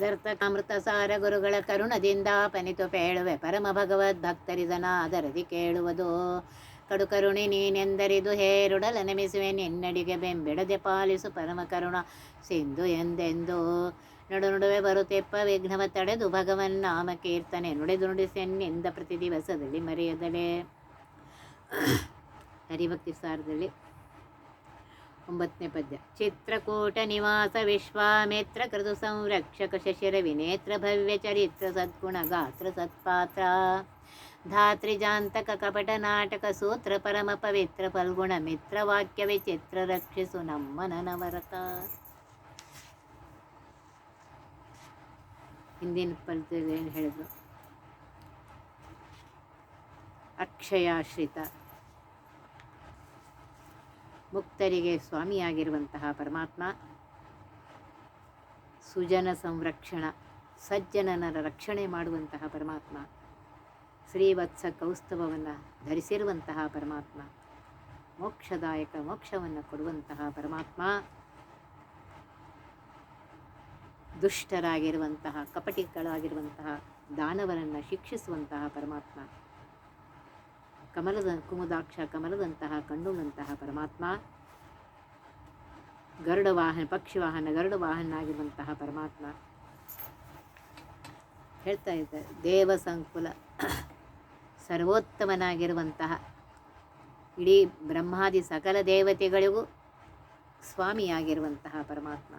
ಜರ್ತಕಾಮೃತ ಸಾರ ಗುರುಗಳ ಕರುಣದಿಂದ ಪನಿತು ಪೇಳುವೆ ಪರಮ ಭಗವದ್ ಭಕ್ತರಿದನಾದರದಿ ಕೇಳುವುದು. ಕಡು ಕರುಣೆ ನೀನೆಂದರಿದು ಹೇರುಡಲ ನೆಮಿಸುವೆ, ನಿನ್ನಡಿಗೆ ಬೆಂಬಿಡದೆ ಪಾಲಿಸು ಪರಮ ಕರುಣ ಸಿಂಧು ಎಂದೆಂದು. ನಡು ನಡುವೆ ಬರುತ್ತೆಪ್ಪ ವಿಘ್ನವ ತಡೆದು ಭಗವನ್ ನಾಮ ಕೀರ್ತನೆ ನುಡಿದು ನುಡಿಸೆನ್ನಿಂದ ಪ್ರತಿ ದಿವಸದಲ್ಲಿ ಮರೆಯದಲೇ. ಹರಿಭಕ್ತಿ ಸಾರದಲ್ಲಿ ಒಂಬತ್ತನೇ ಪದ್ಯ ಚಿತ್ರಕೂಟ ನಿವಾಸ ವಿಶ್ವಾಮಿತ್ರ ಕೃತು ಸಂರಕ್ಷಕ ಶಶಿರ ವಿನೇತ್ರ ಭವ್ಯ ಚರಿತ್ರ ಸದ್ಗುಣ ಗಾತ್ರ ಸತ್ಪಾತ್ರ ಧಾತ್ರಿಜಾಂತಕ ಕಪಟ ನಾಟಕ ಸೂತ್ರ ಪರಮ ಪವಿತ್ರ ಫಲ್ಗುಣ ಮಿತ್ರ ವಾಕ್ಯ ವಿಚಿತ್ರ ರಕ್ಷಿಸು ನಮ್ಮ ನನವರತ ಹಿಂದಿನ ಪದ್ಯದಲ್ಲಿ ಏನು ಹೇಳಿದ್ರು? ಅಕ್ಷಯಾಶ್ರಿತ. ಮುಕ್ತರಿಗೆ ಸ್ವಾಮಿಯಾಗಿರುವಂತಹ ಪರಮಾತ್ಮ. ಸುಜನ ಸಂರಕ್ಷಣ ಸಜ್ಜನನ ರಕ್ಷಣೆ ಮಾಡುವಂತಹ ಪರಮಾತ್ಮ. ಶ್ರೀವತ್ಸ ಕೌಸ್ತವವನ್ನು ಧರಿಸಿರುವಂತಹ ಪರಮಾತ್ಮ. ಮೋಕ್ಷದಾಯಕ ಮೋಕ್ಷವನ್ನು ಕೊಡುವಂತಹ ಪರಮಾತ್ಮ. ದುಷ್ಟರಾಗಿರುವಂತಹ, ಕಪಟಿಗಳಾಗಿರುವಂತಹ, ದಾನವರನ್ನು ಶಿಕ್ಷಿಸುವಂತಹ ಪರಮಾತ್ಮ. ಕಮಲದ ಕುಮುದಾಕ್ಷ ಕಮಲದಂತಹ ಕಣ್ಣುನಂತಹ ಪರಮಾತ್ಮ ಗರುಡ ವಾಹನ ಪಕ್ಷಿ ವಾಹನ ಗರುಡ ವಾಹನ ಆಗಿರುವಂತಹ ಪರಮಾತ್ಮ. ಹೇಳ್ತಾ ಇದ್ದಾರೆ ದೇವ ಸಂಕುಲ, ಸರ್ವೋತ್ತಮನಾಗಿರುವಂತಹ ಇಡೀ ಬ್ರಹ್ಮಾದಿ ಸಕಲ ದೇವತೆಗಳಿಗೂ ಸ್ವಾಮಿಯಾಗಿರುವಂತಹ ಪರಮಾತ್ಮ.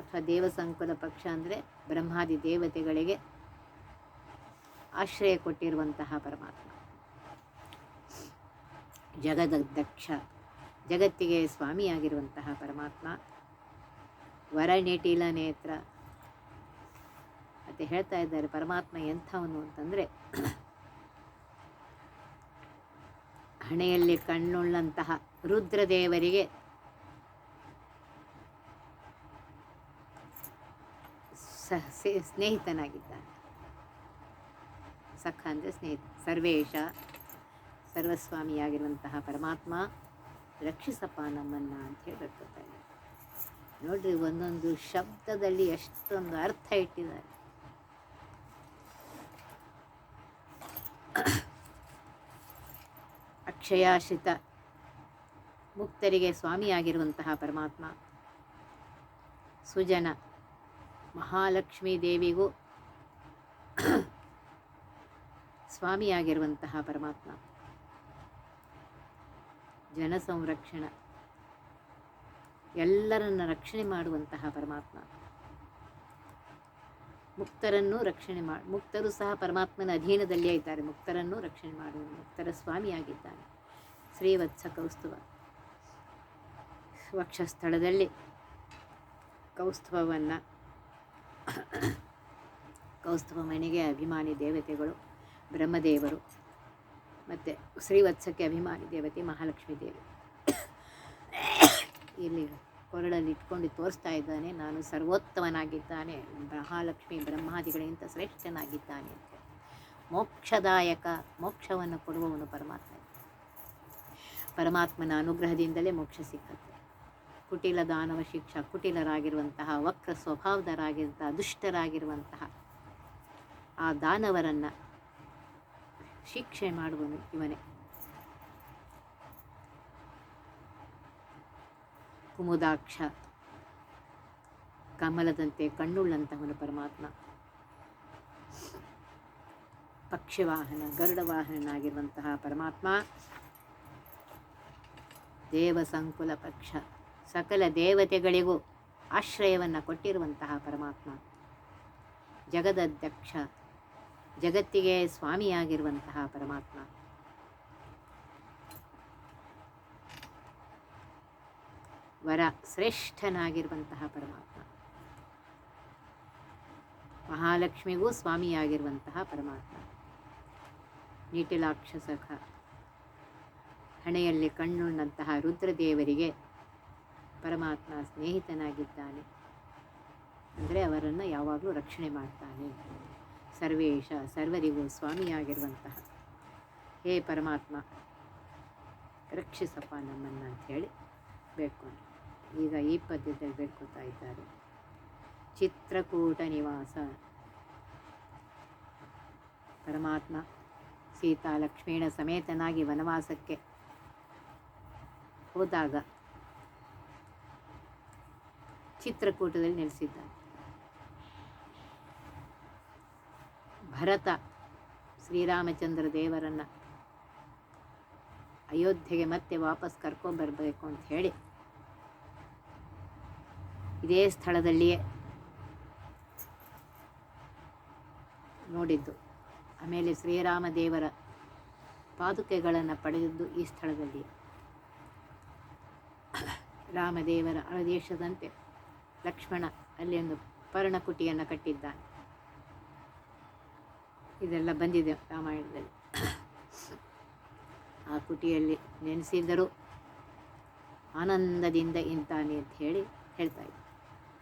ಅಥವಾ ದೇವ ಸಂಕುಲ ಪಕ್ಷ ಅಂದರೆ ಬ್ರಹ್ಮಾದಿ ದೇವತೆಗಳಿಗೆ ಆಶ್ರಯ ಕೊಟ್ಟಿರುವಂತಹ ಪರಮಾತ್ಮ. ಜಗದಧ್ಯಕ್ಷ ಜಗತ್ತಿಗೆ ಸ್ವಾಮಿಯಾಗಿರುವಂತಹ ಪರಮಾತ್ಮ ವರನೆಟಿಲ ನೇತ್ರ. ಮತ್ತು ಹೇಳ್ತಾ ಇದ್ದಾರೆ ಪರಮಾತ್ಮ ಎಂಥವನು ಅಂತಂದರೆ, ಹಣೆಯಲ್ಲಿ ಕಣ್ಣುಳ್ಳಂತಹ ರುದ್ರದೇವರಿಗೆ ಸಹ ಸ್ನೇಹಿತನಾಗಿದ್ದಾನೆ. ಸಖ ಅಂದರೆ ಸ್ನೇಹಿತ ಸರ್ವೇಶ, ಸರ್ವಸ್ವಾಮಿಯಾಗಿರುವಂತಹ ಪರಮಾತ್ಮ ರಕ್ಷಿಸಪ್ಪ ನಮ್ಮನ್ನು ಅಂತ ಹೇಳಿ ಬರ್ಕೊತಾರೆ ನೋಡ್ರಿ, ಒಂದೊಂದು ಶಬ್ದದಲ್ಲಿ ಎಷ್ಟೊಂದು ಅರ್ಥ ಇಟ್ಟಿದ್ದಾರೆ. ಅಕ್ಷಯಾಶ್ರಿತ ಮುಕ್ತರಿಗೆ ಸ್ವಾಮಿಯಾಗಿರುವಂತಹ ಪರಮಾತ್ಮ, ಸುಜನ ಮಹಾಲಕ್ಷ್ಮೀ ದೇವಿಗೂ ಸ್ವಾಮಿಯಾಗಿರುವಂತಹ ಪರಮಾತ್ಮ. ಜನ ಸಂರಕ್ಷಣ. ಎಲ್ಲರನ್ನ ರಕ್ಷಣೆ ಮಾಡುವಂತಹ ಪರಮಾತ್ಮ. ಮುಕ್ತರನ್ನು ರಕ್ಷಣೆ ಮಾಡಿ ಮುಕ್ತರು ಸಹ ಪರಮಾತ್ಮನ ಅಧೀನದಲ್ಲಿಯೇ ಇದ್ದಾರೆ. ಮುಕ್ತರನ್ನು ರಕ್ಷಣೆ ಮಾಡುವ ಮುಕ್ತರ ಸ್ವಾಮಿಯಾಗಿದ್ದಾನೆ ಶ್ರೀವತ್ಸ ಕೌಸ್ತುವ ವಕ್ಷಸ್ಥಳದಲ್ಲಿ ಕೌಸ್ತುಭವನ್ನು, ಕೌಸ್ತುಭ ಮನೆಗೆ ಅಭಿಮಾನಿ ದೇವತೆಗಳು. ಬ್ರಹ್ಮದೇವರು. ಮತ್ತು ಶ್ರೀವತ್ಸಕ್ಕೆ ಅಭಿಮಾನಿ ದೇವತೆ ಮಹಾಲಕ್ಷ್ಮೀ ದೇವಿ. ಇಲ್ಲಿ ಕೊರಳಲ್ಲಿ ಇಟ್ಕೊಂಡು ತೋರಿಸ್ತಾ ಇದ್ದಾನೆ, ನಾನು ಸರ್ವೋತ್ತಮನಾಗಿದ್ದಾನೆ, ಮಹಾಲಕ್ಷ್ಮಿ ಬ್ರಹ್ಮಾದಿಗಳಿಗಿಂತ ಶ್ರೇಷ್ಠನಾಗಿದ್ದಾನೆ ಅಂತ. ಮೋಕ್ಷದಾಯಕ, ಮೋಕ್ಷವನ್ನು ಕೊಡುವವನು ಪರಮಾತ್ಮ ಪರಮಾತ್ಮನ ಅನುಗ್ರಹದಿಂದಲೇ ಮೋಕ್ಷ ಸಿಕ್ಕತ್ತೆ ಕುಟಿಲ ದಾನವ ಶಿಕ್ಷ, ಕುಟಿಲರಾಗಿರುವಂತಹ, ವಕ್ರ ಸ್ವಭಾವದರಾಗಿರುವಂತಹ ದುಷ್ಟರಾಗಿರುವಂತಹ ಆ ದಾನವರನ್ನು ಶಿಕ್ಷೆ ಮಾಡುವನು ಇವನೇ. ಕುಮುದಾಕ್ಷ, ಕಮಲದಂತೆ ಕಣ್ಣುಳ್ಳಂತಹವನು ಪರಮಾತ್ಮ. ಪಕ್ಷವಾಹನ ಗರುಡ ವಾಹನನಾಗಿರುವಂತಹ ಪರಮಾತ್ಮ. ದೇವ ಸಂಕುಲ ಪಕ್ಷ, ಸಕಲ ದೇವತೆಗಳಿಗೂ ಆಶ್ರಯವನ್ನು ಕೊಟ್ಟಿರುವಂತಹ ಪರಮಾತ್ಮ. ಜಗದಧ್ಯಕ್ಷ ಜಗತ್ತಿಗೆ ಸ್ವಾಮಿಯಾಗಿರುವಂತಹ ಪರಮಾತ್ಮ. ವರ ಶ್ರೇಷ್ಠನಾಗಿರುವಂತಹ ಪರಮಾತ್ಮ. ಮಹಾಲಕ್ಷ್ಮಿಗೂ ಸ್ವಾಮಿಯಾಗಿರುವಂತಹ ಪರಮಾತ್ಮ. ನಿಟಿಲಾಕ್ಷ ಸಖ. ಹಣೆಯಲ್ಲಿ ಕಣ್ಣುಣ್ಣಂತಹ ರುದ್ರದೇವರಿಗೆ ಪರಮಾತ್ಮ ಸ್ನೇಹಿತನಾಗಿದ್ದಾನೆ. ಅಂದರೆ ಅವರನ್ನು ಯಾವಾಗಲೂ ರಕ್ಷಣೆ ಮಾಡ್ತಾನೆ. ಸರ್ವೇಶ ಸರ್ವರಿಗೂ ಸ್ವಾಮಿಯಾಗಿರುವಂತಹ ಹೇ ಪರಮಾತ್ಮ, ರಕ್ಷಿಸಪ್ಪ ನಮ್ಮನ್ನು ಅಂಥೇಳಿ ಬೇಡ್ಕೊಂಡ್ರು. ಈಗ ಈ ಪದ್ಯದಲ್ಲಿ ಬೇಡ್ಕೊತಾ ಇದ್ದಾರೆ. ಚಿತ್ರಕೂಟ ನಿವಾಸ. ಪರಮಾತ್ಮ ಸೀತಾ ಲಕ್ಷ್ಮೀಣ ಸಮೇತನಾಗಿ ವನವಾಸಕ್ಕೆ ಹೋದಾಗ ಚಿತ್ರಕೂಟದಲ್ಲಿ ನೆಲೆಸಿದ್ದಾನೆ. ಭರತ ಶ್ರೀರಾಮಚಂದ್ರ ದೇವರನ್ನು ಅಯೋಧ್ಯೆಗೆ ಮತ್ತೆ ವಾಪಸ್ ಕರ್ಕೊಂಬರ್ಬೇಕು ಅಂತ ಹೇಳಿ ಇದೇ ಸ್ಥಳದಲ್ಲಿಯೇ ನೋಡಿದ್ದು. ಆಮೇಲೆ ಶ್ರೀರಾಮ ದೇವರ ಪಾದುಕೆಗಳನ್ನು ಪಡೆದಿದ್ದು ಈ ಸ್ಥಳದಲ್ಲಿ ರಾಮದೇವರ ಆದೇಶದಂತೆ ಲಕ್ಷ್ಮಣ ಅಲ್ಲಿ ಒಂದು ಪರ್ಣಕುಟಿಯನ್ನು ಕಟ್ಟಿದ್ದಾನೆ. ಇದೆಲ್ಲ ಬಂದಿದೆ ರಾಮಾಯಣದಲ್ಲಿ. ಆ ಕುಟಿಯಲ್ಲಿ ನೆನೆಸಿದರೂ ಆನಂದದಿಂದ ಇಂತಾನೆ ಅಂತ ಹೇಳಿ ಹೇಳ್ತಾ ಇದ್ದ.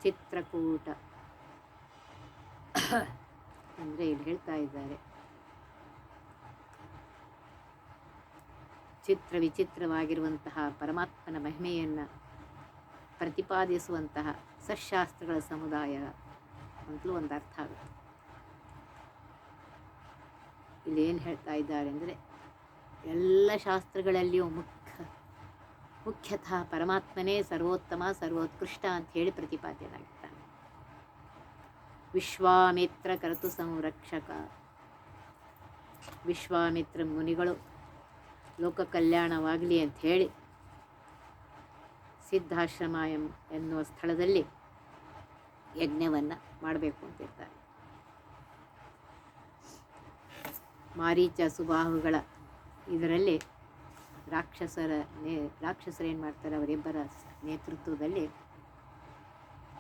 ಚಿತ್ರಕೂಟ. ಅಂದರೆ ಇಲ್ಲಿ ಹೇಳ್ತಾ ಇದ್ದಾರೆ. ಚಿತ್ರ ವಿಚಿತ್ರವಾಗಿರುವಂತಹ ಪರಮಾತ್ಮನ ಮಹಿಮೆಯನ್ನು ಪ್ರತಿಪಾದಿಸುವಂತಹ ಸಶಾಸ್ತ್ರಗಳ ಸಮುದಾಯ ಅಂತಲೂ ಒಂದು ಅರ್ಥ ಆಗುತ್ತೆ. ಇಲ್ಲಿ ಏನು ಹೇಳ್ತಾ ಇದ್ದಾರೆ ಅಂದರೆ ಎಲ್ಲ ಶಾಸ್ತ್ರಗಳಲ್ಲಿಯೂ ಮುಖ್ಯ, ಮುಖ್ಯತಃ ಪರಮಾತ್ಮನೇ ಸರ್ವೋತ್ತಮ, ಸರ್ವೋತ್ಕೃಷ್ಟ ಅಂತ ಹೇಳಿ ಪ್ರತಿಪಾದ್ಯನಾಗಿದ್ದಾನೆ ವಿಶ್ವಾಮಿತ್ರ ಕರತು ಸಂರಕ್ಷಕ. ವಿಶ್ವಾಮಿತ್ರ ಮುನಿಗಳು ಲೋಕ ಕಲ್ಯಾಣವಾಗಲಿ ಅಂತ ಹೇಳಿ ಸಿದ್ಧಾಶ್ರಮ ಎನ್ನುವ ಸ್ಥಳದಲ್ಲಿ ಯಜ್ಞವನ್ನು ಮಾಡಬೇಕು ಅಂತಿರ್ತಾರೆ ಮಾರೀಚ ಸುಬಾಹುಗಳ ಇದರಲ್ಲಿ ರಾಕ್ಷಸರ ನೇ, ರಾಕ್ಷಸರು ಏನು ಮಾಡ್ತಾರೆ? ಅವರಿಬ್ಬರ ನೇತೃತ್ವದಲ್ಲಿ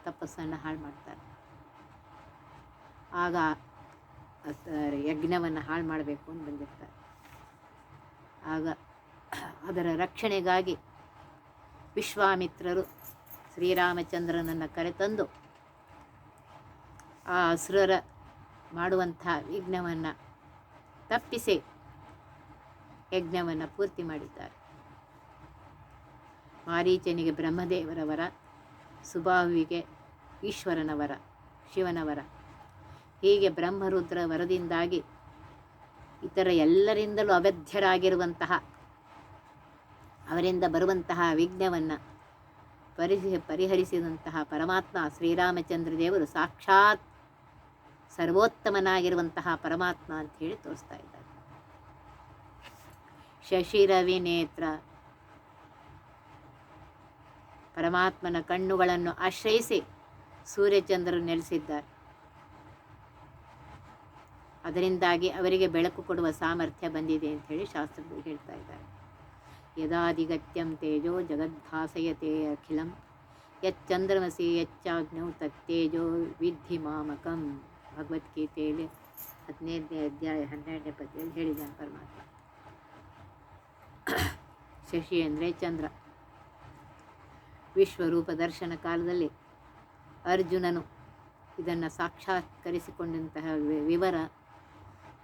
ತಪಸ್ಸನ್ನು ಹಾಳು ಮಾಡ್ತಾರೆ. ಆಗ ಯಜ್ಞವನ್ನು ಹಾಳು ಮಾಡಬೇಕು ಅಂತ ಬಂದಿರ್ತಾರೆ. ಆಗ ಅದರ ರಕ್ಷಣೆಗಾಗಿ ವಿಶ್ವಾಮಿತ್ರರು ಶ್ರೀರಾಮಚಂದ್ರನನ್ನು ಕರೆತಂದು ಆ ಅಸುರರ ಮಾಡುವಂಥ ವಿಘ್ನವನ್ನು ತಪ್ಪಿಸಿ ಯಜ್ಞವನ್ನು ಪೂರ್ತಿ ಮಾಡಿದ್ದಾರೆ. ಮಾರೀಚನಿಗೆ ಬ್ರಹ್ಮದೇವರ ವರ ಸುಬಾಹುವಿಗೆ ಈಶ್ವರನ ವರ ಶಿವನ ವರ ಹೀಗೆ ಬ್ರಹ್ಮರುದ್ರ ವರದಿಂದಾಗಿ ಇತರ ಎಲ್ಲರಿಂದಲೂ ಅವಧ್ಯರಾಗಿರುವಂತಹ ಅವರಿಂದ ಬರುವಂತಹ ವಿಘ್ನವನ್ನು ಪರಿಹ, ಪರಿಹರಿಸಿದಂತಹ ಪರಮಾತ್ಮ ಶ್ರೀರಾಮಚಂದ್ರ ದೇವರು ಸಾಕ್ಷಾತ್ ಸರ್ವೋತ್ತಮನಾಗಿರುವಂತಹ ಪರಮಾತ್ಮ ಅಂತ ಹೇಳಿ ತೋರಿಸ್ತಾ ಇದ್ದಾರೆ. ಶಶಿರವಿ ನೇತ್ರ. ಪರಮಾತ್ಮನ ಕಣ್ಣುಗಳನ್ನು ಆಶ್ರಯಿಸಿ ಸೂರ್ಯಚಂದ್ರರು ನೆಲೆಸಿದ್ದಾರೆ. ಅದರಿಂದಾಗಿ ಅವರಿಗೆ ಬೆಳಕು ಕೊಡುವ ಸಾಮರ್ಥ್ಯ ಬಂದಿದೆ ಅಂತ ಹೇಳಿ ಶಾಸ್ತ್ರಗಳು ಹೇಳ್ತಾ ಇದ್ದಾರೆ. ಯದಾಧಿಗತ್ಯಂ ತೇಜೋ ಜಗದ್ಭಾಸಯತೆ ಅಖಿಲಂ. ಯಚ್ಚಂದ್ರಮಸಿ ಯಚ್ಚಾಗ್ನೌ ತತ್ತೇಜೋ ವಿಧಿ ಮಾಮಕಂ ಭಗವದ್ಗೀತೆಯಲ್ಲಿ ಹದಿನೈದನೇ ಅಧ್ಯಾಯ ಹನ್ನೆರಡನೇ ಪದ್ಯದಲ್ಲಿ ಹೇಳಿದ್ದಾನೆ ಪರಮಾತ್ಮ. ಶಶಿ ಅಂದರೆ ಚಂದ್ರ. ವಿಶ್ವರೂಪ ದರ್ಶನ ಕಾಲದಲ್ಲಿ ಅರ್ಜುನನು ಇದನ್ನು ಸಾಕ್ಷಾತ್ಕರಿಸಿಕೊಂಡಂತಹ ವಿವರ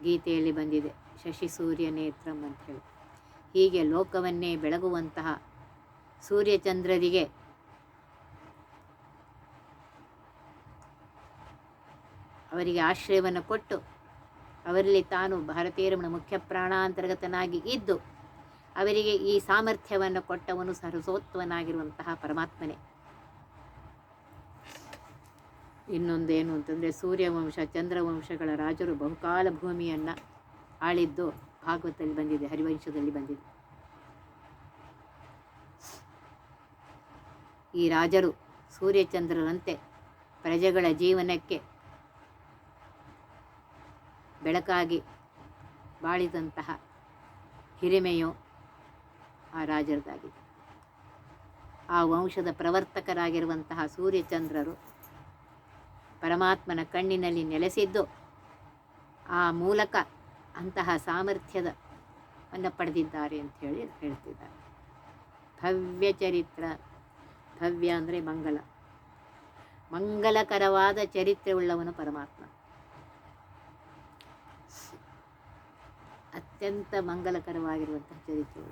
ಗೀತೆಯಲ್ಲಿ ಬಂದಿದೆ. ಶಶಿ ಸೂರ್ಯ ನೇತ್ರಂ ಅಂತ ಹೇಳಿ. ಹೀಗೆ ಲೋಕವನ್ನೇ ಬೆಳಗುವಂತಹ ಸೂರ್ಯಚಂದ್ರರಿಗೆ ಅವರಿಗೆ ಆಶ್ರಯವನ್ನು ಕೊಟ್ಟು ಅವರಲ್ಲಿ ತಾನು ಭಾರತೀಯರಮಣ ಮುಖ್ಯ ಪ್ರಾಣಾಂತರ್ಗತನಾಗಿ ಇದ್ದು ಅವರಿಗೆ ಈ ಸಾಮರ್ಥ್ಯವನ್ನು ಕೊಟ್ಟವನು ಸರಸೋತ್ವನಾಗಿರುವಂತಹ ಪರಮಾತ್ಮನೇ. ಇನ್ನೊಂದೇನು ಅಂತಂದರೆ ಸೂರ್ಯವಂಶ, ಚಂದ್ರವಂಶಗಳ ರಾಜರು ಬಹುಕಾಲ ಭೂಮಿಯನ್ನು ಆಳಿದ್ದು ಭಾಗವತದಲ್ಲಿ ಬಂದಿದೆ, ಹರಿವಂಶದಲ್ಲಿ ಬಂದಿದೆ. ಈ ರಾಜರು ಸೂರ್ಯಚಂದ್ರರಂತೆ ಪ್ರಜೆಗಳ ಜೀವನಕ್ಕೆ ಬೆಳಕಾಗಿ ಬಾಳಿದಂತಹ ಹಿರಿಮೆಯು ಆ ರಾಜರದಾಗಿದೆ. ಆ ವಂಶದ ಪ್ರವರ್ತಕರಾಗಿರುವಂತಹ ಸೂರ್ಯಚಂದ್ರರು ಪರಮಾತ್ಮನ ಕಣ್ಣಿನಲ್ಲಿ ನೆಲೆಸಿದ್ದು ಆ ಮೂಲಕ ಅಂತಹ ಸಾಮರ್ಥ್ಯದ ಅನ್ನು ಪಡೆದಿದ್ದಾರೆ ಅಂತ ಹೇಳಿ ಹೇಳ್ತಿದ್ದಾರೆ. ಭವ್ಯ ಚರಿತ್ರ, ಭವ್ಯ ಅಂದರೆ ಮಂಗಲ ಮಂಗಲಕರವಾದ ಚರಿತ್ರೆ ಉಳ್ಳವನು ಪರಮಾತ್ಮ. ಅತ್ಯಂತ ಮಂಗಲಕರವಾಗಿರುವಂತಹ ಚರಿತ್ರೆ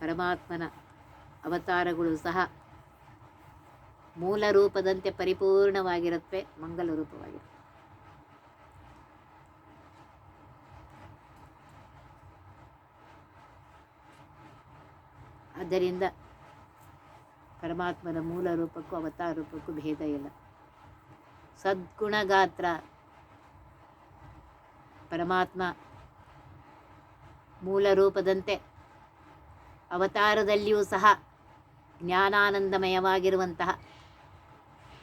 ಪರಮಾತ್ಮನ ಅವತಾರಗಳು ಸಹ ಮೂಲ ರೂಪದಂತೆ ಪರಿಪೂರ್ಣವಾಗಿರುತ್ತವೆ ಮಂಗಲ ರೂಪವಾಗಿರುತ್ತೆ ಆದ್ದರಿಂದ ಪರಮಾತ್ಮನ ಮೂಲ ರೂಪಕ್ಕೂ ಅವತಾರ ರೂಪಕ್ಕೂ ಭೇದ ಇಲ್ಲ. ಸದ್ಗುಣಗಾತ್ರ ಪರಮಾತ್ಮ ಮೂಲ ರೂಪದಂತೆ ಅವತಾರದಲ್ಲಿಯೂ ಸಹ ಜ್ಞಾನಾನಂದಮಯವಾಗಿರುವಂತಹ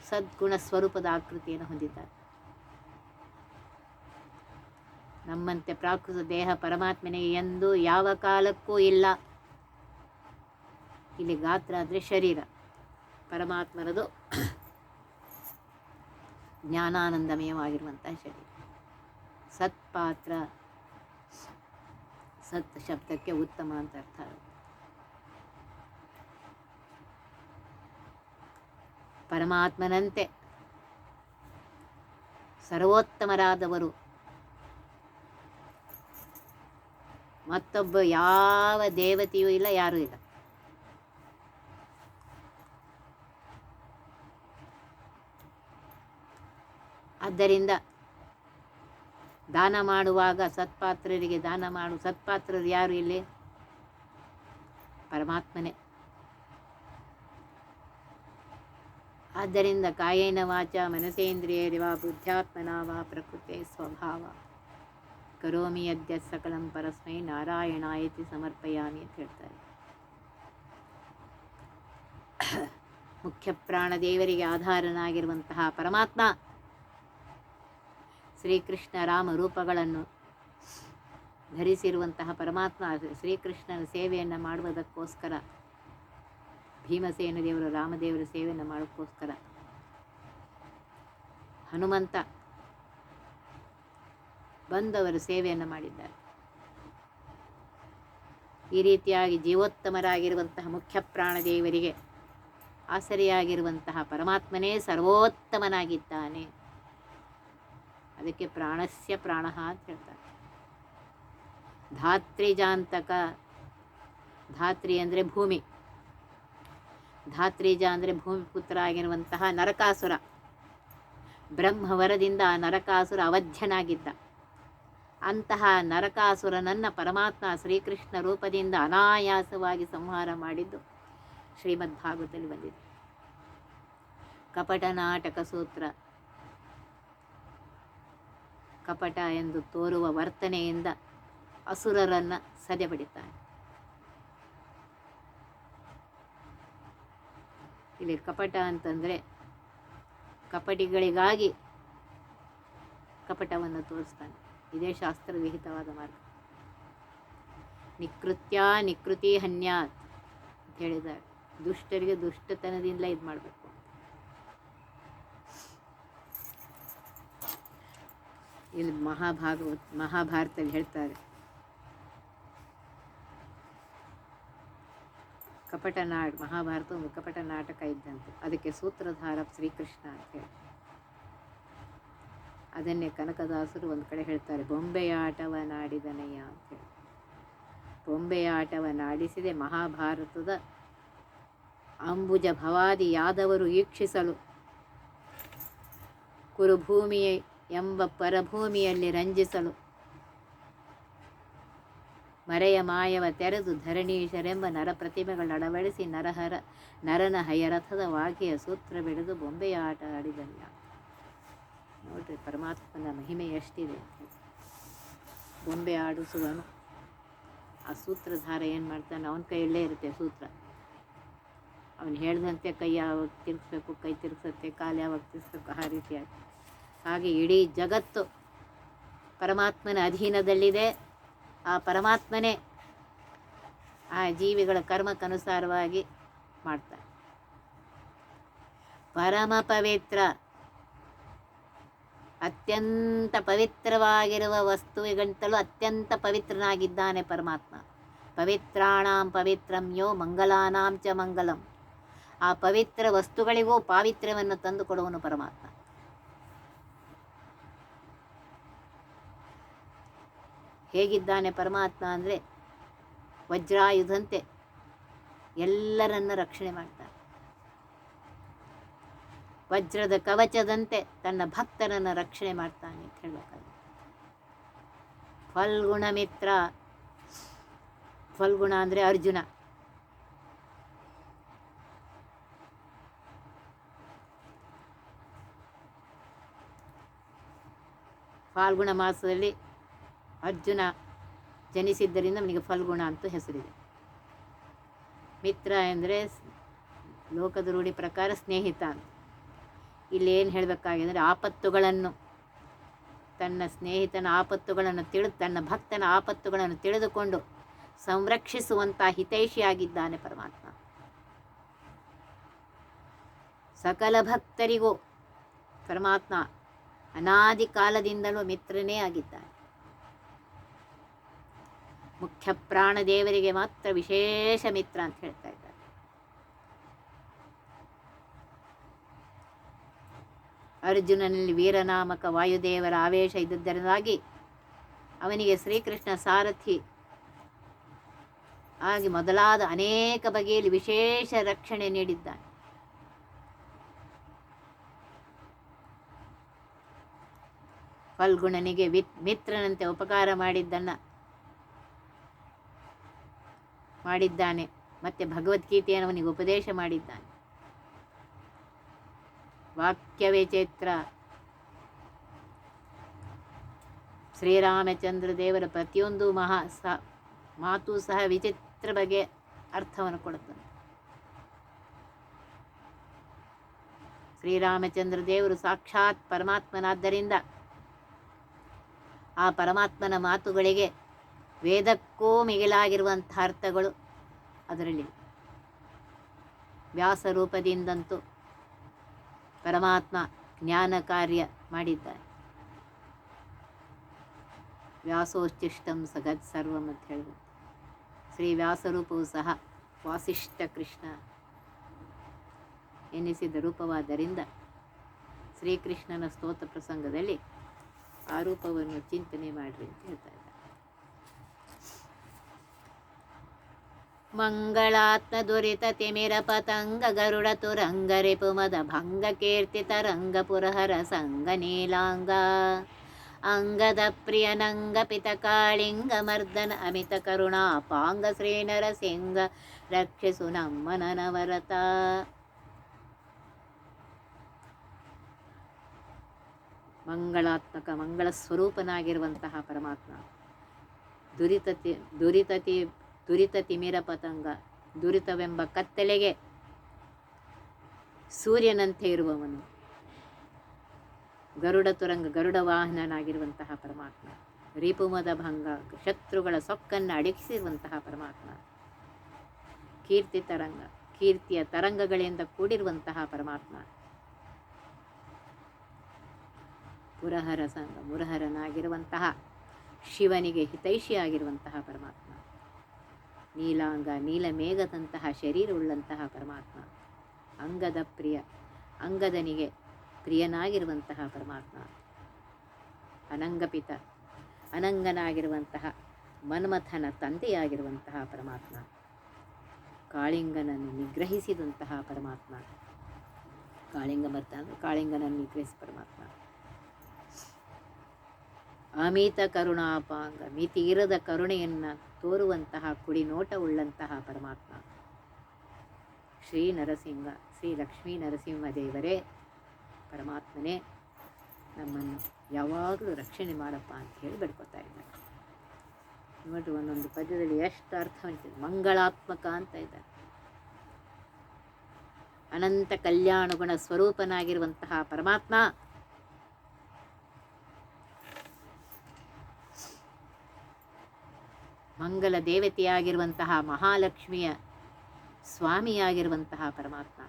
ಸದ್ಗುಣ ಸ್ವರೂಪದ ಆಕೃತಿಯನ್ನು ಹೊಂದಿದ್ದಾರೆ. ನಮ್ಮಂತೆ ಪ್ರಾಕೃತ ದೇಹ ಪರಮಾತ್ಮನಿಗೆ ಎಂದು ಯಾವ ಕಾಲಕ್ಕೂ ಇಲ್ಲ. ಇಲ್ಲಿ ಗಾತ್ರ ಅಂದರೆ ಶರೀರ. ಪರಮಾತ್ಮನದು ಜ್ಞಾನಾನಂದಮಯವಾಗಿರುವಂತಹ ಶರೀರ. ಸತ್ಪಾತ್ರ. ಸತ್ ಶಬ್ದಕ್ಕೆ ಉತ್ತಮ ಅಂತ ಅರ್ಥ ಪರಮಾತ್ಮನಂತೆ ಸರ್ವೋತ್ತಮರಾದವರು. ಮತ್ತೊಬ್ಬ ಯಾವ ದೇವತೆಯೂ ಇಲ್ಲ, ಯಾರೂ ಇಲ್ಲ. ಆದ್ದರಿಂದ ದಾನ ಮಾಡುವಾಗ ಸತ್ಪಾತ್ರರಿಗೆ ದಾನ ಮಾಡು. ಸತ್ಪಾತ್ರರು ಯಾರು ಇಲ್ಲಿ? ಪರಮಾತ್ಮನೇ. ಆದ್ದರಿಂದ ಕಾಯೇನ ವಾಚ ಮನಸೇಂದ್ರಿಯರಿವ ಬುದ್ಧ್ಯಾತ್ಮನ ವಾ ಪ್ರಕೃತಿ ಸ್ವಭಾವ. ಕರೋಮಿ ಅದ್ಯ ಸಕಲಂ ಪರಸ್ಮೈ ನಾರಾಯಣ ಇತಿ ಸಮರ್ಪಯಾಮಿ ಅಂತ ಹೇಳ್ತಾರೆ. ಮುಖ್ಯ ಪ್ರಾಣದೇವರಿಗೆ ಆಧಾರನಾಗಿರುವಂತಹ ಪರಮಾತ್ಮ ಶ್ರೀಕೃಷ್ಣ ರಾಮ ರೂಪಗಳನ್ನು ಧರಿಸಿರುವಂತಹ ಪರಮಾತ್ಮ ಶ್ರೀಕೃಷ್ಣನ ಸೇವೆಯನ್ನು ಮಾಡುವುದಕ್ಕೋಸ್ಕರ, ಭೀಮಸೇನ ದೇವರು, ರಾಮದೇವರ ಸೇವೆಯನ್ನು ಮಾಡೋಕ್ಕೋಸ್ಕರ. ಹನುಮಂತ ಬಂದವರು ಸೇವೆಯನ್ನು ಮಾಡಿದ್ದಾರೆ. ಈ ರೀತಿಯಾಗಿ ಜೀವೋತ್ತಮರಾಗಿರುವಂತಹ ಮುಖ್ಯ ಪ್ರಾಣದೇವರಿಗೆ ಆಸರೆಯಾಗಿರುವಂತಹ ಪರಮಾತ್ಮನೇ ಸರ್ವೋತ್ತಮನಾಗಿದ್ದಾನೆ. ಅದಕ್ಕೆ ಪ್ರಾಣಸ್ಯ ಪ್ರಾಣ ಅಂತ ಹೇಳ್ತಾರೆ. ಧಾತ್ರಿಜಾಂತಕ ಧಾತ್ರಿ ಅಂದರೆ ಭೂಮಿ. ಧಾತ್ರಿಜ ಅಂದರೆ ಭೂಮಿಪುತ್ರ ಆಗಿರುವಂತಹ ನರಕಾಸುರ. ಬ್ರಹ್ಮವರದಿಂದ ನರಕಾಸುರ ಅವಧ್ಯನಾಗಿದ್ದ. ಅಂತಹ ನರಕಾಸುರನನ್ನು ಪರಮಾತ್ಮ ಶ್ರೀಕೃಷ್ಣ ರೂಪದಿಂದ ಅನಾಯಾಸವಾಗಿ ಸಂಹಾರ ಮಾಡಿದ್ದು ಶ್ರೀಮದ್ ಭಾಗವತದಲ್ಲಿ ಬಂದಿದೆ. ಕಪಟ ನಾಟಕ ಸೂತ್ರ. ಕಪಟ ಎಂದು ತೋರುವ ವರ್ತನೆಯಿಂದ ಅಸುರರನ್ನು ಸದೆಬಡಿತಾನೆ. ಇಲ್ಲಿ ಕಪಟ ಅಂತಂದರೆ ಕಪಟಿಗಳಿಗಾಗಿ ಕಪಟವನ್ನು ತೋರಿಸ್ತಾನೆ. ಇದೇ ಶಾಸ್ತ್ರ ವಿಹಿತವಾದ ಮಾರ್ಗ. ನಿಕೃತ್ಯ ನಿಕೃತಿ ಹನ್ಯಾತ್ ಅಂತ ಹೇಳಿದ್ದಾರೆ. ದುಷ್ಟರಿಗೆ ದುಷ್ಟತನದಿಂದ ಇದು ಮಾಡಬೇಕು ಇಲ್ಲಿ ಮಹಾಭಾಗವತ್ ಮಹಾಭಾರತದಲ್ಲಿ ಹೇಳ್ತಾರೆ. ಕಪಟ ನಾಡ್, ಮಹಾಭಾರತ ಒಂದು ಕಪಟ ನಾಟಕ ಇದ್ದಂತೆ. ಅದಕ್ಕೆ ಸೂತ್ರಧಾರ ಶ್ರೀಕೃಷ್ಣ ಅಂತ ಹೇಳಿ. ಅದನ್ನೇ ಕನಕದಾಸರು ಒಂದು ಕಡೆ ಹೇಳ್ತಾರೆ, ಬೊಂಬೆಯ ಆಟವನಾಡಿದನಯ್ಯ ಅಂತ ಹೇಳಿ. ಬೊಂಬೆಯಾಟವ ನಾಡಿಸಿದೆ ಮಹಾಭಾರತದ ಅಂಬುಜ ಭವಾದಿ ಯಾದವರು ಈಕ್ಷಿಸಲು ಕುರುಭೂಮಿಯ ಎಂಬ ಪರಭೂಮಿಯಲ್ಲಿ ರಂಜಿಸಲು. ಮರೆಯ ಮಾಯವ ತೆರೆದು ಧರಣೀಶರೆಂಬ ನರ ಪ್ರತಿಮೆಗಳ ಅಳವಡಿಸಿ ನರಹರ ನರನ ಹಯರಥದ ವಾಗೆಯ ಸೂತ್ರ ಬಿಡಿದು ಬೊಂಬೆಯ ಆಟ ಆಡಿದಲ್ಲ. ನೋಡ್ರಿ ಪರಮಾತ್ಮನ ಮಹಿಮೆ ಎಷ್ಟಿದೆ. ಬೊಂಬೆ ಆಡಿಸುವನು. ಆ ಸೂತ್ರಧಾರ ಏನು ಮಾಡ್ತಾನೆ? ಅವನ ಕೈಯಲ್ಲೇ ಇರುತ್ತೆ ಸೂತ್ರ. ಅವನು ಹೇಳಿದಂತೆ ಕೈ ಯಾವಾಗ ತಿರ್ಗಿಸ್ಬೇಕು, ಕೈ ತಿರ್ಗಿಸುತ್ತೆ, ಕಾಲು ಯಾವಾಗ ತಿರ್ಗಿಸ್ಬೇಕು, ಆ ರೀತಿಯಾಗಿ. ಹಾಗೆ ಇಡೀ ಜಗತ್ತು ಪರಮಾತ್ಮನ ಅಧೀನದಲ್ಲಿದೆ. ಆ ಪರಮಾತ್ಮನೇ ಆ ಜೀವಿಗಳ ಕರ್ಮಕ್ಕನುಸಾರವಾಗಿ ಮಾಡ್ತಾರೆ ಪರಮ ಪವಿತ್ರ, ಅತ್ಯಂತ ಪವಿತ್ರವಾಗಿರುವ ವಸ್ತುವಿಗಂತಲೂ ಅತ್ಯಂತ ಪವಿತ್ರನಾಗಿದ್ದಾನೆ ಪರಮಾತ್ಮ. ಪವಿತ್ರಾಣಾಂ ಪವಿತ್ರಂ ಯೋ ಮಂಗಲಾನಾಂ ಚ ಮಂಗಲಂ. ಆ ಪವಿತ್ರ ವಸ್ತುಗಳಿಗೂ ಪಾವಿತ್ರ್ಯವನ್ನು ತಂದುಕೊಡುವನು ಪರಮಾತ್ಮ. ಹೇಗಿದ್ದಾನೆ ಪರಮಾತ್ಮ ಅಂದರೆ ವಜ್ರಾಯುಧಂತೆ ಎಲ್ಲರನ್ನು ರಕ್ಷಣೆ ಮಾಡ್ತಾನೆ. ವಜ್ರದ ಕವಚದಂತೆ ತನ್ನ ಭಕ್ತರನ್ನು ರಕ್ಷಣೆ ಮಾಡ್ತಾನೆ ಅಂತ ಹೇಳಬೇಕಾಗುತ್ತೆ ಫಲ್ಗುಣ ಮಿತ್ರ, ಫಲ್ಗುಣ ಅಂದರೆ ಅರ್ಜುನ. ಫಾಲ್ಗುಣ ಮಾಸದಲ್ಲಿ ಅರ್ಜುನ ಜನಿಸಿದ್ದರಿಂದ ಅವನಿಗೆ ಫಲ್ಗುಣ ಅಂತ ಹೆಸರಿದೆ. ಮಿತ್ರ ಎಂದರೆ ಲೋಕದ ರೂಢಿ ಪ್ರಕಾರ ಸ್ನೇಹಿತ ಅಂತ. ಏನು ಹೇಳಬೇಕಾಗಿದೆ ಆಪತ್ತುಗಳನ್ನು, ತನ್ನ ಸ್ನೇಹಿತನ ಆಪತ್ತುಗಳನ್ನು ತಿಳಿದು, ತನ್ನ ಭಕ್ತನ ಆಪತ್ತುಗಳನ್ನು ತಿಳಿದುಕೊಂಡು ಸಂರಕ್ಷಿಸುವಂಥ ಹಿತೈಷಿಯಾಗಿದ್ದಾನೆ ಪರಮಾತ್ಮ. ಸಕಲ ಭಕ್ತರಿಗೂ ಪರಮಾತ್ಮ ಅನಾದಿ ಕಾಲದಿಂದಲೂ ಮಿತ್ರನೇ ಆಗಿದ್ದಾನೆ. ಮುಖ್ಯ ಪ್ರಾಣ ದೇವರಿಗೆ ಮಾತ್ರ ವಿಶೇಷ ಮಿತ್ರ ಅಂತ ಹೇಳ್ತಾ ಇದ್ದಾರೆ. ಅರ್ಜುನನಲ್ಲಿ ವೀರನಾಮಕ ವಾಯುದೇವರ ಆವೇಶ ಇದ್ದುದರಿಂದಾಗಿ ಅವನಿಗೆ ಶ್ರೀಕೃಷ್ಣ ಸಾರಥಿ ಆಗಿ ಮೊದಲಾದ ಅನೇಕ ಬಗೆಯಲ್ಲಿ ವಿಶೇಷ ರಕ್ಷಣೆ ನೀಡಿದ್ದಾನೆ. ಫಲ್ಗುಣನಿಗೆ ಮಿತ್ರನಂತೆ ಉಪಕಾರ ಮಾಡಿದ್ದನ್ನು ಮಾಡಿದ್ದಾನೆ. ಮತ್ತೆ ಭಗವದ್ಗೀತೆಯನ್ನು ಅವನಿಗೆ ಉಪದೇಶ ಮಾಡಿದ್ದಾನೆ. ವಾಕ್ಯವೇ ಚೈತ್ರ. ಶ್ರೀರಾಮಚಂದ್ರ ದೇವರ ಪ್ರತಿಯೊಂದು ಮಹಾ ಸ, ಮಾತು ಸಹ ವಿಚಿತ್ರ ಬಗೆ ಅರ್ಥವನ್ನು ಕೊಡುತ್ತಾನೆ ಶ್ರೀರಾಮಚಂದ್ರ ದೇವರು ಸಾಕ್ಷಾತ್ ಪರಮಾತ್ಮನಾದ್ದರಿಂದ ಆ ಪರಮಾತ್ಮನ ಮಾತುಗಳಿಗೆ ವೇದಕ್ಕೂ ಮಿಗಿಲಾಗಿರುವಂಥ ಅರ್ಥಗಳು ಅದರಲ್ಲಿ ವ್ಯಾಸರೂಪದಿಂದಂತೂ ಪರಮಾತ್ಮ ಜ್ಞಾನ ಕಾರ್ಯ ಮಾಡಿದ್ದಾರೆ. ವ್ಯಾಸೋಚ್ಚಿಷ್ಟಂ ಸಗತ್ ಸರ್ವಂ ಅಂತ ಹೇಳ್ಬೋದು ಶ್ರೀ ವ್ಯಾಸರೂಪವು ಸಹ ವಾಸಿಷ್ಠ ಕೃಷ್ಣ ಎನಿಸಿದ ರೂಪವಾದ್ದರಿಂದ ಶ್ರೀಕೃಷ್ಣನ ಸ್ತೋತ್ರ ಪ್ರಸಂಗದಲ್ಲಿ ಆ ರೂಪವನ್ನು ಚಿಂತನೆ ಮಾಡಿರಿ ಅಂತ ಹೇಳ್ತಾ ಇದ್ದಾರೆ ಮಂಗಳಾತ್ಮ ದುರಿತ ತಿಮಿರ ಪತಂಗ ಗರುಡ ತುರಂಗ ರಿಪುಮದ ಭಂಗ ಕೀರ್ತಿ ತರಂಗ ಪುರಹರ ಸಂಗ ನೀಲಾಂಗ. ಅಂಗದ ಪ್ರಿಯನಂಗ ಪಿತ ಕಾಳಿಂಗ ಮರ್ದನ ಅಮಿತ ಕರುಣಾಪಾಂಗ ಶ್ರೀನರ ಸಿಂಗ ರಕ್ಷಿಸು ನಮ್ಮ ನನವರತ. ಮಂಗಳಾತ್ಮಕ ಮಂಗಳ ಸ್ವರೂಪನಾಗಿರುವಂತಹ ಪರಮಾತ್ಮ. ದುರಿತತಿ ದುರಿತತಿ ದುರಿತ ತಿಮಿರ ಪತಂಗ, ದುರಿತವೆಂಬ ಕತ್ತಲೆಗೆ ಸೂರ್ಯನಂತೆ ಇರುವವನು. ಗರುಡ ತುರಂಗ, ಗರುಡ ವಾಹನನಾಗಿರುವಂತಹ ಪರಮಾತ್ಮ. ರಿಪುಮದ ಭಂಗ, ಶತ್ರುಗಳ ಸೊಕ್ಕನ್ನು ಅಡಗಿಸಿರುವಂತಹ ಪರಮಾತ್ಮ. ಕೀರ್ತಿ ತರಂಗ, ಕೀರ್ತಿಯ ತರಂಗಗಳಿಂದ ಕೂಡಿರುವಂತಹ ಪರಮಾತ್ಮ. ಪುರಹರ ಸಂಘ, ಮುರಹರನಾಗಿರುವಂತಹ ಶಿವನಿಗೆ ಹಿತೈಷಿಯಾಗಿರುವಂತಹ ಪರಮಾತ್ಮ. ನೀಲಾಂಗ, ನೀಲಮೇಘದಂತಹ ಶರೀರವುಳ್ಳಂತಹ ಪರಮಾತ್ಮ. ಅಂಗದ ಪ್ರಿಯ, ಅಂಗದನಿಗೆ ಪ್ರಿಯನಾಗಿರುವಂತಹ ಪರಮಾತ್ಮ. ಅನಂಗಪಿತ, ಅನಂಗನಾಗಿರುವಂತಹ ಮನ್ಮಥನ ತಂದೆಯಾಗಿರುವಂತಹ ಪರಮಾತ್ಮ. ಕಾಳಿಂಗನನ್ನು ನಿಗ್ರಹಿಸಿದಂತಹ ಪರಮಾತ್ಮ. ಕಾಳಿಂಗ ಅಂದರೆ ಕಾಳಿಂಗನನ್ನು ನಿಗ್ರಹಿಸಿ ಪರಮಾತ್ಮ. ಅಮಿತ ಕರುಣಾಪಾಂಗ ಇರದ ಕರುಣೆಯನ್ನು ತೋರುವಂತಹ ಕುಡಿ ನೋಟವುಳ್ಳಂತಹ ಪರಮಾತ್ಮ. ಶ್ರೀ ನರಸಿಂಹ, ಶ್ರೀ ಲಕ್ಷ್ಮೀ ನರಸಿಂಹದೇವರೇ ಪರಮಾತ್ಮನೇ ನಮ್ಮನ್ನು ಯಾವಾಗಲೂ ರಕ್ಷಣೆ ಮಾಡಪ್ಪ ಅಂತ ಹೇಳಿ ಬೇಡ್ಕೊತಾ ಇದ್ದಾರೆ. ನೋಡಿ ಒಂದೊಂದು ಪದ್ಯದಲ್ಲಿ ಎಷ್ಟು ಅರ್ಥ ಹೊಂದಿದೆ ಮಂಗಳಾತ್ಮಕ ಅಂತ ಇದ್ದಾರೆ ಅನಂತ ಕಲ್ಯಾಣ ಗುಣ ಸ್ವರೂಪನಾಗಿರುವಂತಹ ಪರಮಾತ್ಮ ಮಂಗಲ ದೇವತೆಯಾಗಿರುವಂತಹ ಮಹಾಲಕ್ಷ್ಮಿಯ ಸ್ವಾಮಿಯಾಗಿರುವಂತಹ ಪರಮಾತ್ಮ.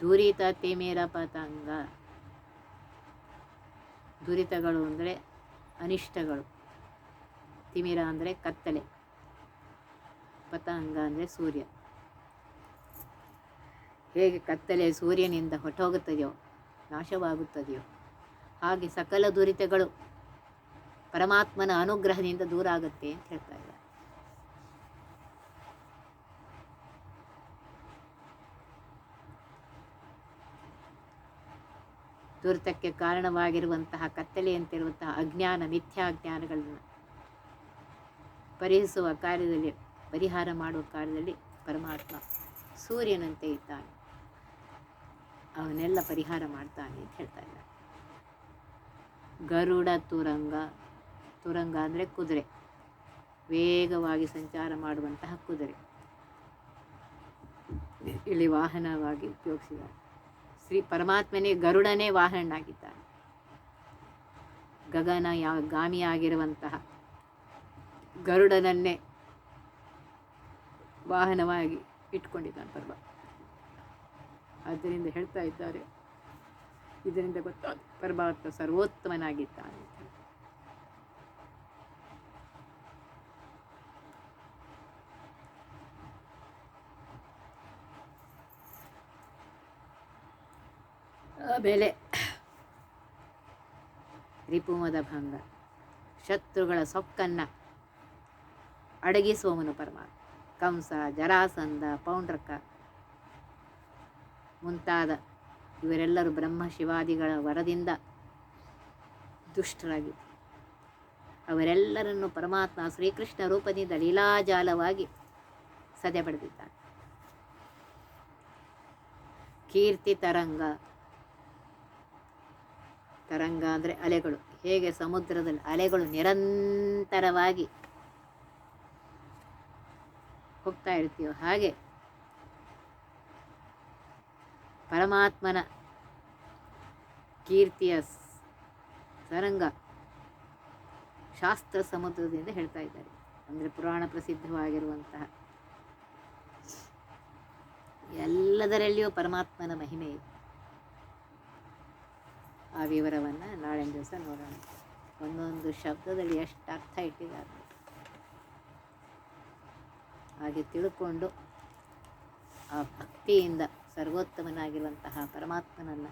ದುರಿತ ತೇಮೇರ ಪತಂಗ. ದುರಿತಗಳು ಅಂದರೆ ಅನಿಷ್ಟಗಳು. ತಿಮಿರ ಅಂದರೆ ಕತ್ತಲೆ. ಪತಂಗ ಅಂದರೆ ಸೂರ್ಯ. ಹೇಗೆ ಕತ್ತಲೆ ಸೂರ್ಯನಿಂದ ಹೊಟ್ಟೋಗುತ್ತದೆಯೋ ನಾಶವಾಗುತ್ತದೆಯೋ, ಹಾಗೆ ಸಕಲ ದುರಿತಗಳು ಪರಮಾತ್ಮನ ಅನುಗ್ರಹದಿಂದ ದೂರ ಆಗುತ್ತೆ ಅಂತ ಹೇಳ್ತಾ ಇದ್ದಾರೆ. ದುರ್ತಕ್ಕೆ ಕಾರಣವಾಗಿರುವಂತಹ ಕತ್ತಲೆಯಂತಿರುವಂತಹ ಅಜ್ಞಾನ, ಮಿಥ್ಯಾಜ್ಞಾನಗಳನ್ನು ಪರಿಹರಿಸುವ ಕಾರ್ಯದಲ್ಲಿ, ಪರಿಹಾರ ಮಾಡುವ ಕಾರ್ಯದಲ್ಲಿ ಪರಮಾತ್ಮ ಸೂರ್ಯನಂತೆ ಇದ್ದಾನೆ. ಅವನ್ನೆಲ್ಲ ಪರಿಹಾರ ಮಾಡ್ತಾನೆ ಅಂತ ಹೇಳ್ತಾ ಇದ್ದಾರೆ. ಗರುಡ ತುರಂಗ ತುರಂಗ ಅಂದರೆ ಕುದುರೆ. ವೇಗವಾಗಿ ಸಂಚಾರ ಮಾಡುವಂತಹ ಕುದುರೆ. ಇಲ್ಲಿ ವಾಹನವಾಗಿ ಉಪಯೋಗಿಸಿದ್ದಾರೆ. ಶ್ರೀ ಪರಮಾತ್ಮನೇ ಗರುಡನೇ ವಾಹನನಾಗಿದ್ದಾನೆ. ಗಗನ ಯಾವ ಗಾಮಿಯಾಗಿರುವಂತಹ ಗರುಡನನ್ನೇ ವಾಹನವಾಗಿ ಇಟ್ಕೊಂಡಿದ್ದಾನೆ ಪರ್ವ. ಆದ್ದರಿಂದ ಹೇಳ್ತಾ ಇದ್ದಾರೆ, ಇದರಿಂದ ಗೊತ್ತಾಗ ಪರಮಾತ್ಮ ಸರ್ವೋತ್ತಮನಾಗಿದ್ದಾನೆ ಅಂತ ಹೇಳಿ. ಆಮೇಲೆ ರಿಪುಮದ ಭಂಗ. ಶತ್ರುಗಳ ಸೊಕ್ಕನ್ನು ಅಡಗಿಸುವವನು ಪರಮಾತ್ಮ ಕಂಸ ಜರಾಸಂದ ಪೌಂಡ್ರಕ ಮುಂತಾದ ಇವರೆಲ್ಲರೂ ಬ್ರಹ್ಮ ಶಿವಾದಿಗಳ ವರದಿಂದ ದುಷ್ಟರಾಗಿ ಅವರೆಲ್ಲರನ್ನು ಪರಮಾತ್ಮ ಶ್ರೀಕೃಷ್ಣ ರೂಪದಿಂದ ಲೀಲಾಜಾಲವಾಗಿ ಸದೆ ಪಡೆದಿದ್ದಾರೆ ಕೀರ್ತಿ ತರಂಗ ತರಂಗ ಅಂದರೆ ಅಲೆಗಳು. ಹೇಗೆ ಸಮುದ್ರದಲ್ಲಿ ಅಲೆಗಳು ನಿರಂತರವಾಗಿ ಹೋಗ್ತಾ ಇರ್ತೀವೋ ಹಾಗೆ ಪರಮಾತ್ಮನ ಕೀರ್ತಿಯ ತರಂಗ ಶಾಸ್ತ್ರ ಸಮುದ್ರದಿಂದ ಹೇಳ್ತಾ ಇದ್ದಾರೆ. ಅಂದರೆ ಪುರಾಣ ಪ್ರಸಿದ್ಧವಾಗಿರುವಂತಹ ಎಲ್ಲದರಲ್ಲಿಯೂ ಪರಮಾತ್ಮನ ಮಹಿಮೆ ಇದೆ. ಆ ವಿವರವನ್ನು ನಾಳಿನ ದಿವಸ ನೋಡೋಣ. ಒಂದೊಂದು ಶಬ್ದದಲ್ಲಿ ಎಷ್ಟು ಅರ್ಥ ಇಟ್ಟಿದ್ದಾರೆ ಹಾಗೆ ತಿಳ್ಕೊಂಡು ಆ ಭಕ್ತಿಯಿಂದ ಸರ್ವೋತ್ತಮನಾಗಿರುವಂತಹ ಪರಮಾತ್ಮನನ್ನು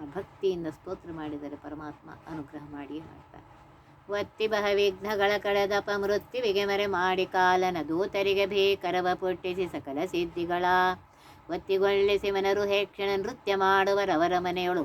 ಆ ಭಕ್ತಿಯಿಂದ ಸ್ತೋತ್ರ ಮಾಡಿದರೆ ಪರಮಾತ್ಮ ಅನುಗ್ರಹ ಮಾಡಿಯೇ ಮಾಡ್ತಾನೆ ಒತ್ತಿ ಬಹ ವಿಘ್ನಗಳ ಕಳೆದಪ ಮೃತ್ಯುವಿಗೆ ಮರೆ ಮಾಡಿ ಕಾಲನ ದೂತರಿಗೆ ಭೀಕರವ ಪುಟ್ಟಿಸಿ ಸಕಲ ಸಿದ್ಧಿಗಳ. ಒತ್ತಿಗೊಳ್ಳಿಸಿ ಮನರು ಹೇಕ್ಷಣ ನೃತ್ಯ ಮಾಡುವರವರ ಮನೆಯೊಳು